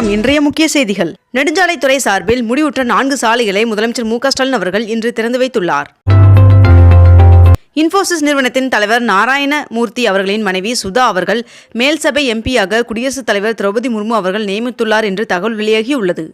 வணக்கம். இன்றைய முக்கிய செய்திகள். நெடுஞ்சாலைத்துறை சார்பில் முடிவுற்ற நான்கு சாலைகளை முதலமைச்சர் மு ஸ்டாலின் அவர்கள் இன்று திறந்து வைத்துள்ளார். இன்ஃபோசிஸ் நிறுவனத்தின் தலைவர் நாராயணமூர்த்தி அவர்களின் மனைவி சுதா அவர்கள் மேல்சபை எம்பியாக குடியரசுத் தலைவர் திரௌபதி முர்மு அவர்கள் நியமித்துள்ளார் என்று தகவல் வெளியாகியுள்ளது.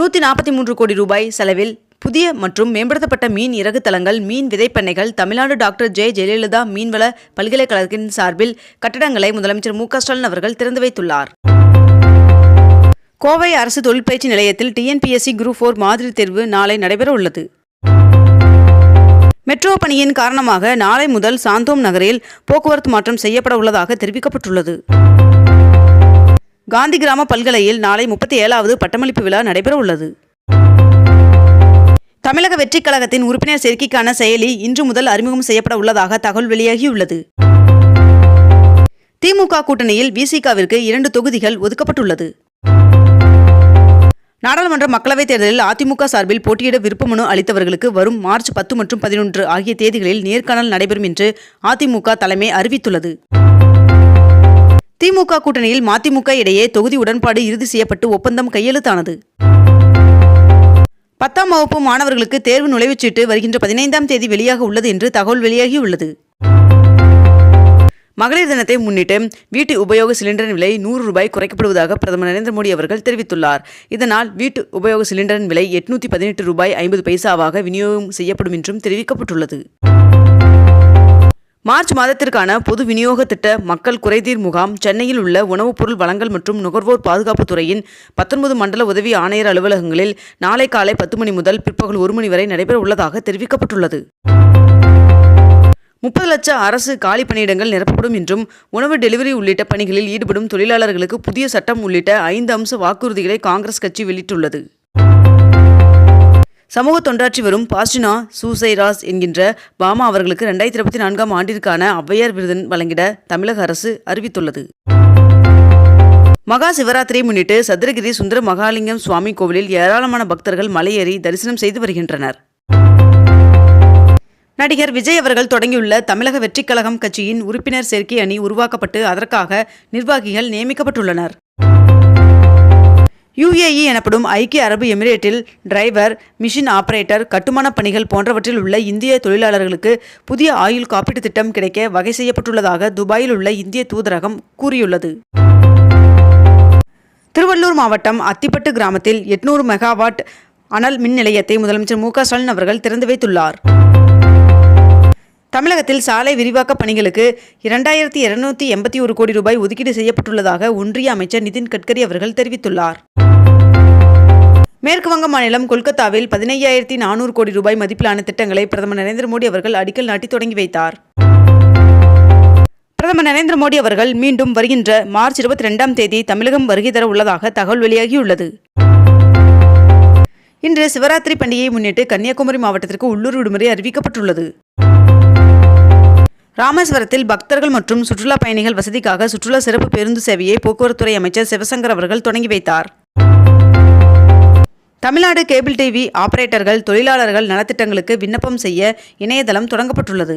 நூற்றி நாற்பத்தி மூன்று கோடி ரூபாய் செலவில் புதிய மற்றும் மேம்படுத்தப்பட்ட மீன் இறகு தளங்கள் மீன் விதைப்பண்ணைகள் தமிழ்நாடு டாக்டர் ஜெய ஜெயலலிதா மீன்வள பல்கலைக்கழகத்தின் சார்பில் கட்டடங்களை முதலமைச்சர் மு ஸ்டாலின் அவர்கள் திறந்து வைத்துள்ளார். கோவை அரசு தொழிற்பயிற்சி நிலையத்தில் டிஎன்பிஎஸ்சி குரூப் ஃபோர் மாதிரி தேர்வு நாளை நடைபெற உள்ளது. மெட்ரோ பணியின் காரணமாக நாளை முதல் சாந்தோம் நகரில் போக்குவரத்து மாற்றம் செய்யப்பட உள்ளதாக தெரிவிக்கப்பட்டுள்ளது. காந்தி கிராம பல்கலையில் நாளை முப்பத்தி ஏழாவது பட்டமளிப்பு விழா நடைபெற உள்ளது. தமிழக வெற்றிக் கழகத்தின் உறுப்பினர் சேர்க்கைக்கான செயலி இன்று முதல் அறிமுகம் செய்யப்பட உள்ளதாக தகவல் வெளியாகியுள்ளது. திமுக கூட்டணியில் விசிகாவிற்கு இரண்டு தொகுதிகள் ஒதுக்கப்பட்டுள்ளது. நாடாளுமன்ற மக்களவைத் தேர்தலில் அதிமுக சார்பில் போட்டியிட விருப்பமனு அளித்தவர்களுக்கு வரும் மார்ச் பத்து மற்றும் பதினொன்று ஆகிய தேதிகளில் நேர்காணல் நடைபெறும் என்று அதிமுக தலைமை அறிவித்துள்ளது. திமுக கூட்டணியில் மதிமுக இடையே தொகுதி உடன்பாடு இறுதி செய்யப்பட்டு ஒப்பந்தம் கையெழுத்தானது. பத்தாம் வகுப்பு மாணவர்களுக்கு தேர்வு நுழைவுச்சீட்டு வருகின்ற பதினைந்தாம் தேதி வெளியாக உள்ளது என்று தகவல் வெளியாகியுள்ளது. மகளிர் தினத்தை முன்னிட்டு வீட்டு உபயோக சிலிண்டரின் விலை நூறு ரூபாய் குறைக்கப்படுவதாக பிரதமர் நரேந்திர மோடி அவர்கள் தெரிவித்துள்ளார். இதனால் வீட்டு உபயோக சிலிண்டரின் விலை எட்நூத்தி பதினெட்டு ரூபாய் ஐம்பது பைசாவாக விநியோகம் செய்யப்படும் என்றும் தெரிவிக்கப்பட்டுள்ளது. மார்ச் மாதத்திற்கான பொது விநியோக திட்ட மக்கள் குறைதீர் முகாம் சென்னையில் உள்ள உணவுப் பொருள் வழங்கல் மற்றும் நுகர்வோர் பாதுகாப்புத் துறையின் பத்தொன்பது மண்டல உதவி ஆணையர் அலுவலகங்களில் நாளை காலை பத்து மணி முதல் பிற்பகல் ஒரு மணி வரை நடைபெற உள்ளதாக தெரிவிக்கப்பட்டுள்ளது. முப்பது லட்சம் அரசு காலி பணியிடங்கள் நிரப்பப்படும் என்றும் உணவு டெலிவரி உள்ளிட்ட பணிகளில் ஈடுபடும் தொழிலாளர்களுக்கு புதிய சட்டம் உள்ளிட்ட ஐந்து அம்ச வாக்குறுதிகளை காங்கிரஸ் கட்சி வெளியிட்டுள்ளது. சமூக தொண்டாற்றி வரும் பாஸ்டினா சூசைராஸ் என்கின்ற பாமா அவர்களுக்கு ரெண்டாயிரத்தி இருபத்தி நான்காம் ஆண்டிற்கான ஔவையார் விருதன் வழங்கிட தமிழக அரசு அறிவித்துள்ளது. மகா சிவராத்திரியை முன்னிட்டு சதுரகிரி சுந்தர மகாலிங்கம் சுவாமி கோவிலில் ஏராளமான பக்தர்கள் மலையேறி தரிசனம் செய்து வருகின்றனர். நடிகர் விஜய் அவர்கள் தொடங்கியுள்ள தமிழக வெற்றிக் கழகம் கட்சியின் உறுப்பினர் சேர்க்கை அணி உருவாக்கப்பட்டு அதற்காக நிர்வாகிகள் நியமிக்கப்பட்டுள்ளனர். யுஏஇ எனப்படும் ஐக்கிய அரபு எமிரேட்டில் டிரைவர் மிஷின் ஆபரேட்டர் கட்டுமானப் பணிகள் போன்றவற்றில் உள்ள இந்திய தொழிலாளர்களுக்கு புதிய ஆயுள் காப்பீட்டுத் திட்டம் கிடைக்க வகை செய்யப்பட்டுள்ளதாக துபாயில் உள்ள இந்திய தூதரகம் கூறியுள்ளது. திருவள்ளூர் மாவட்டம் அத்திப்பட்டு கிராமத்தில் எட்நூறு மெகாவாட் அனல் மின் நிலையத்தை முதலமைச்சர் மு க ஸ்டாலின் அவர்கள் திறந்து வைத்துள்ளார். தமிழகத்தில் சாலை விரிவாக்க பணிகளுக்கு இரண்டாயிரத்தி இருநூத்தி எண்பத்தி ஒரு கோடி ரூபாய் ஒதுக்கீடு செய்யப்பட்டுள்ளதாக ஒன்றிய அமைச்சர் நிதின் கட்கரி அவர்கள் தெரிவித்துள்ளார். மேற்கு வங்க மாநிலம் கொல்கத்தாவில் பதினையாயிரத்தி நானூறு கோடி ரூபாய் மதிப்பிலான திட்டங்களை பிரதமர் நரேந்திர மோடி அவர்கள் அடிக்கல் நாட்டி தொடங்கி வைத்தார். பிரதமர் நரேந்திர மோடி அவர்கள் மீண்டும் வருகின்ற மார்ச் இருபத்தி ரெண்டாம் தேதி தமிழகம் வருகை தர உள்ளதாக தகவல் வெளியாகியுள்ளது. இன்று சிவராத்திரி பண்டிகையை முன்னிட்டு கன்னியாகுமரி மாவட்டத்திற்கு உள்ளூர் விடுமுறை அறிவிக்கப்பட்டுள்ளது. ராமேஸ்வரத்தில் பக்தர்கள் மற்றும் சுற்றுலா பயணிகள் வசதிக்காக சுற்றுலா சிறப்பு பேருந்து சேவையை போக்குவரத்துறை அமைச்சர் சிவசங்கர் அவர்கள் தொடங்கி வைத்தார். தமிழ்நாடு கேபிள் டிவி ஆபரேட்டர்கள் தொழிலாளர்கள் நலத்திட்டங்களுக்கு விண்ணப்பம் செய்ய இணையதளம் தொடங்கப்பட்டுள்ளது.